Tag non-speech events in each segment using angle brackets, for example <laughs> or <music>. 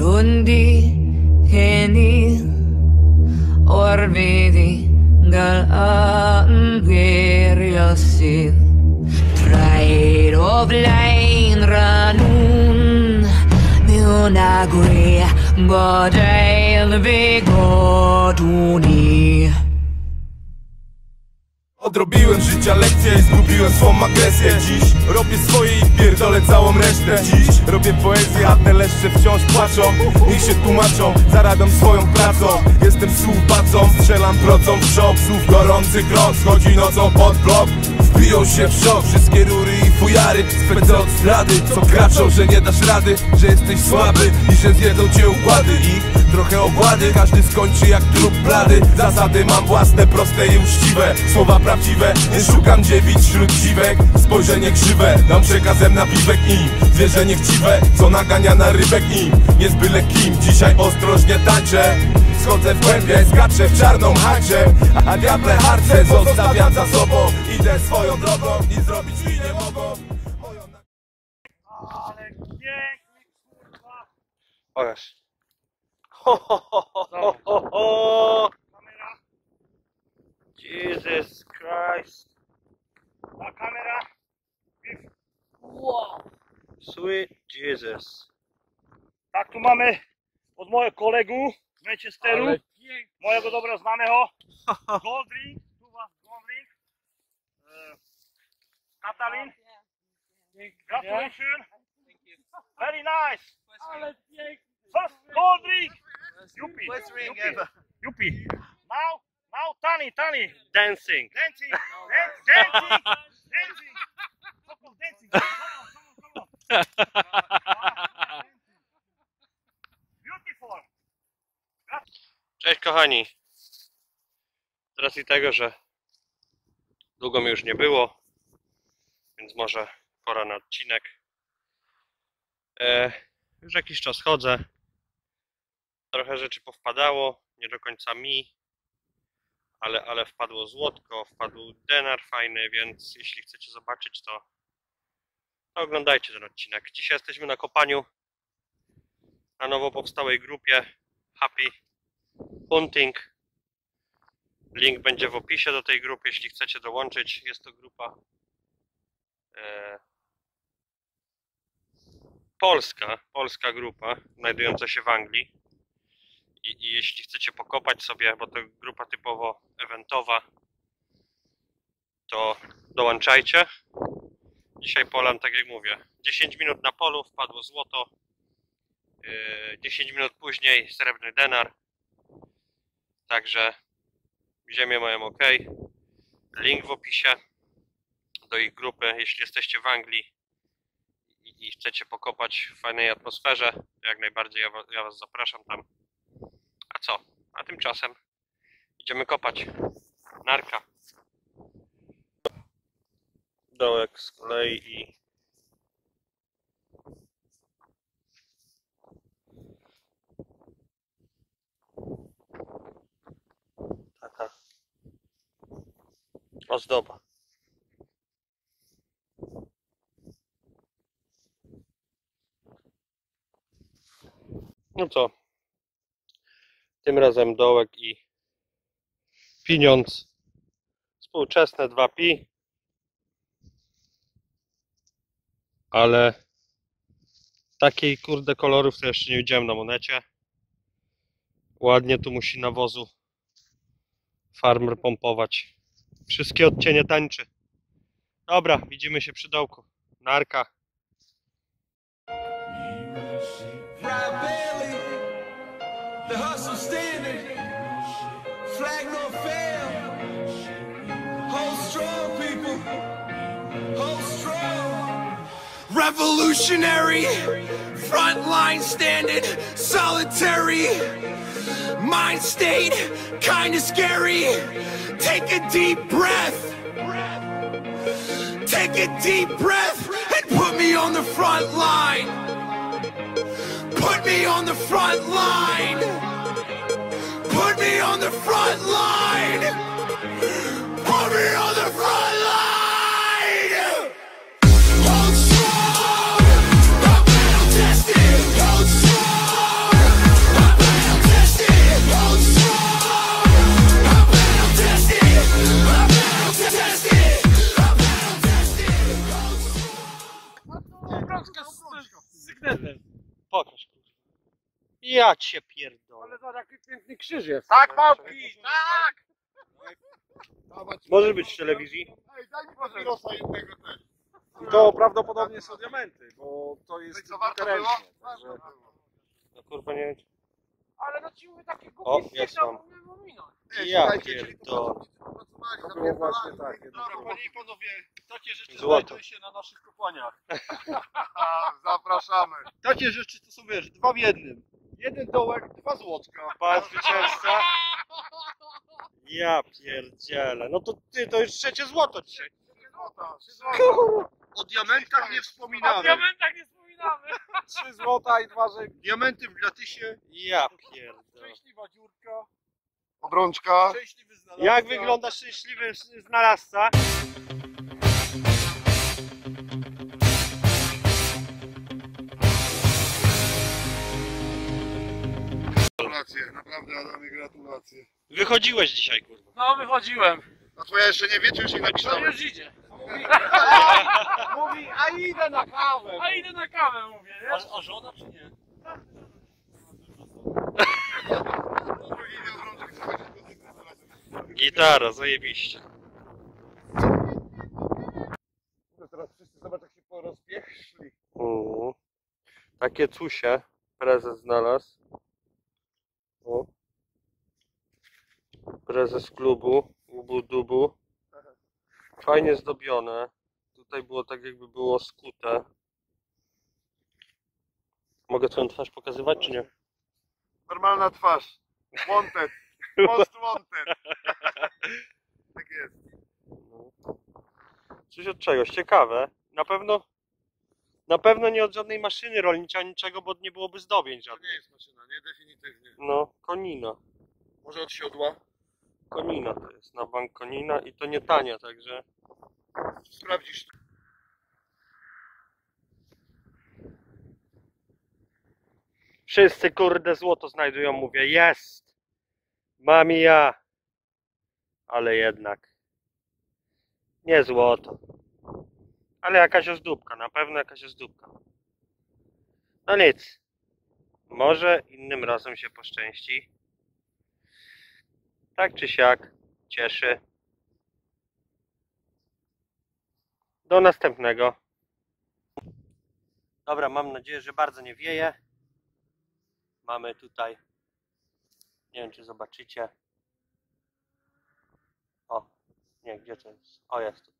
Lundi, Heni, orvidi Galaan, Gerjasin, Trair of Lain, Ranun, Milnagri, Bodail, Vigoduni. Odrobiłem życia lekcje i zgubiłem swą agresję. Dziś robię swoje i pierdolę całą resztę. Dziś robię poezję, a te leszcze wciąż płaczą. Niech się tłumaczą, zarabiam swoją pracą. Jestem słupacą, strzelam procą w szok. Słów gorący krąg, schodzi nocą pod blok. Wbiją się w szok, wszystkie rury i fujary Spędzę od zdrady, co kraczą, że nie dasz rady Że jesteś słaby i że zjedzą cię układy. Ich trochę ogłady, każdy skończy jak trup blady. Zasady mam własne, proste i uczciwe. Słowa prawdziwe, nie szukam dziewic wśród dziwek. Spojrzenie krzywe, dam przekazem na piwek im Zwierzenie chciwe, co nagania na rybek im Jest byle kim, dzisiaj ostrożnie tańczę Schodzę w głębie, skaczę w czarną hacie A diable harce zostawiam za sobą. Idę swoją drogą i zrobić mi nie mogą. Moją... Ale piękny kurwa. Pokaż. Ho, ho, ho, Jesus Christ. La kamera Wow. Sweet Jesus. Tak tu máme od môjho kolegu z Manchesteru, mojego dobre známeho, <laughs> Goldring. Dancing. Dancing. Dan- dancing. <laughs> Dancing. Couple dancing. Come on, come on, come on. Beautiful. Cześć kochani. Z racji tego, że długo mi już nie było, więc może pora na odcinek. E, już jakiś czas chodzę. Trochę rzeczy powpadało, nie do końca mi, ale, ale wpadło złotko, wpadł denar fajny, więc jeśli chcecie zobaczyć, to, to oglądajcie ten odcinek. Dzisiaj jesteśmy na kopaniu na nowo powstałej grupie Happy Hunting. Link będzie w opisie do tej grupy, jeśli chcecie dołączyć. Jest to grupa e, polska, polska grupa, znajdująca się w Anglii. I, I jeśli chcecie pokopać sobie, bo to grupa typowo eventowa, to dołączajcie. Dzisiaj polam, tak jak mówię, 10 minut na polu, wpadło złoto. Yy, 10 minut później srebrny denar. Także ziemię mają ok. Link w opisie do ich grupy. Jeśli jesteście w Anglii i, chcecie pokopać w fajnej atmosferze, jak najbardziej ja was zapraszam tam. Co? A tymczasem idziemy kopać. Narka. Dołek z kolei i taka ozdoba. No co? Tym razem dołek i pieniądz. Współczesne 2pi. Ale takiej kurde kolorów to jeszcze nie widziałem na monecie. Ładnie tu musi nawozu farmer pompować. Wszystkie odcienie tańczy. Dobra, widzimy się przy dołku. Narka. The hustle standard, flag no fail. Hold strong, people. Hold strong. Revolutionary, frontline standing, solitary. Mind state, kinda scary. Take a deep breath. Take a deep breath and put me on the front line. On the front line. Put me on the front line. Put me on the Ja cię pierdolę. zobacz jaki piękny krzyż jest. Tak, małpki, tak! Może być w telewizji. Ej, daj mi papierosa jednego też. I to prawdopodobnie są diamenty, bo to No i jest co, warto było? ręcznie. Warto było. No kurwa nie wiem. Ale no ci mówię takie O, głupie jest bo nie pominąć. Ej, Ja słuchajcie, czyli pierdolę. popracowali, To było właśnie tak. Dobra, Panie i panowie, takie rzeczy Złoto. znajdują się na naszych kopalniach. <laughs> Zapraszamy. Takie rzeczy to są, wiesz, dwa w jednym. Jeden dołek, dwa złotka. <laughs> Pan zwycięzca. Ja pierdzielę. No to ty, to już trzecie złoto dzisiaj. Trzy złota, trzy złota. O diamentach nie wspominamy. diamentach nie wspominamy. Trzy złota i dwa żygi. Diamenty w gratisie. Ja pierdolę. Szczęśliwa dziurka. Obrączka. Szczęśliwy znalazca. Jak wygląda szczęśliwy znalazca? Gratulacje, naprawdę Adamie, gratulacje. Wychodziłeś dzisiaj, kurwa. No wychodziłem. A to ja jeszcze nie wie, czy już ich To napisałem. już idzie. <laughs> Mówi, a idę na kawę. A idę na kawę mówię, nie? A, a żona czy nie? Gitara, zajebiście. Teraz wszyscy zobacz jak się porozpieszli. Takie cusie prezes znalazł. Prezes klubu Ubu Dubu. Fajnie zdobione. Tutaj było tak jakby było skute. Mogę twoją twarz pokazywać czy nie? Normalna twarz. Wanted. <laughs> Most wanted. <laughs> Tak jest. No. Coś od czegoś, ciekawe. Na pewno na pewno nie od żadnej maszyny rolniczej, niczego, bo nie byłoby zdobień To żadnych. nie jest maszyna, nie? Definitywnie. No, konina. Może od siodła? Konina to jest, na bank konina i to nie tania, także Sprawdzisz. wszyscy kurde złoto znajdują, mówię, jest! Mam i ja. Ale jednak nie złoto. Ale jakaś ozdóbka, na pewno jakaś ozdóbka. No nic. Może innym razem się poszczęści. Tak czy siak, cieszy. Do następnego. Dobra, mam nadzieję, że bardzo nie wieje. Mamy tutaj, nie wiem czy zobaczycie. O, nie, gdzie to jest? O, jest tu.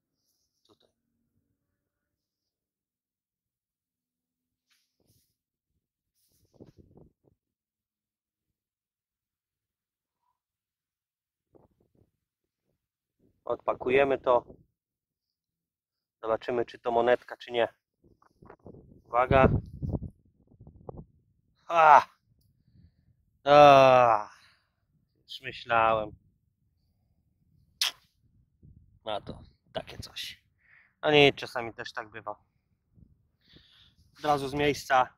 Odpakujemy to. Zobaczymy, czy to monetka, czy nie. Uwaga. A! A! Już myślałem. No to takie coś. A nie, czasami też tak bywa. Od razu z miejsca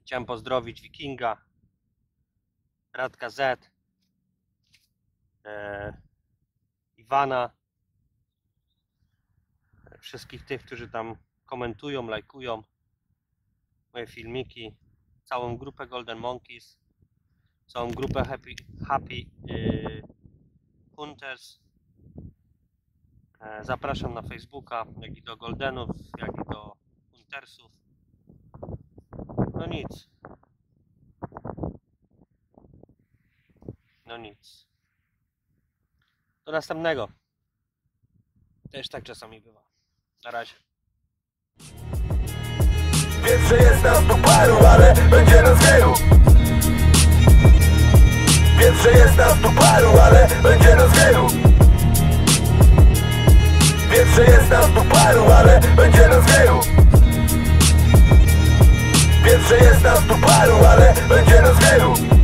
chciałem pozdrowić Wikinga, Radka Z, e, Iwana, wszystkich tych, którzy tam komentują, lajkują moje filmiki, całą grupę Golden Monkeys, całą grupę Happy, happy yy, Hunters. E, Zapraszam na Facebooka, jak i do Goldenów, jak i do Huntersów. No nic. No nic. Do następnego. Też tak czasami bywa. Na razie. Wiem, że jest nas tu paru, ale będzie nas wielu Wiem, że jest nas tu paru, ale będzie nas wielu Wiem, że jest nas tu paru, ale będzie nas wielu Wiem, że jest nas tu paru, ale będzie nas wielu